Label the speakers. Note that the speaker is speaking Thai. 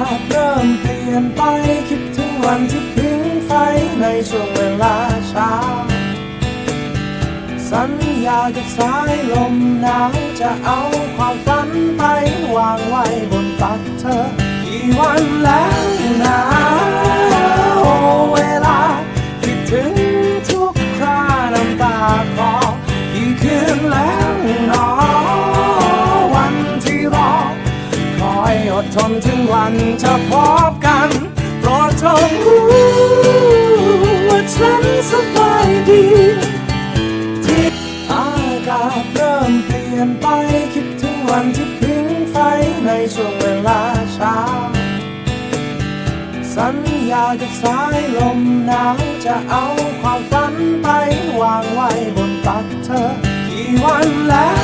Speaker 1: าเริ่มเปลี่ยนไปคิดถึงวันที่พิงไฟในช่วงเวลาเช้า สัญญากับสายลมหนาวจะเอาความฝันไปวางไว้ ทนถึงวันจะพบกัน โปรดจงรู้ว่าฉันสบายดีที่อากาศเริ่มเปลี่ยนไปคิดถึงวันที่พิงไฟในช่วงเวลาเช้า สัญญากับสายลมหนาวจะเอาความฝันไปวางไว้บนตักเธอกี่วันแล้ว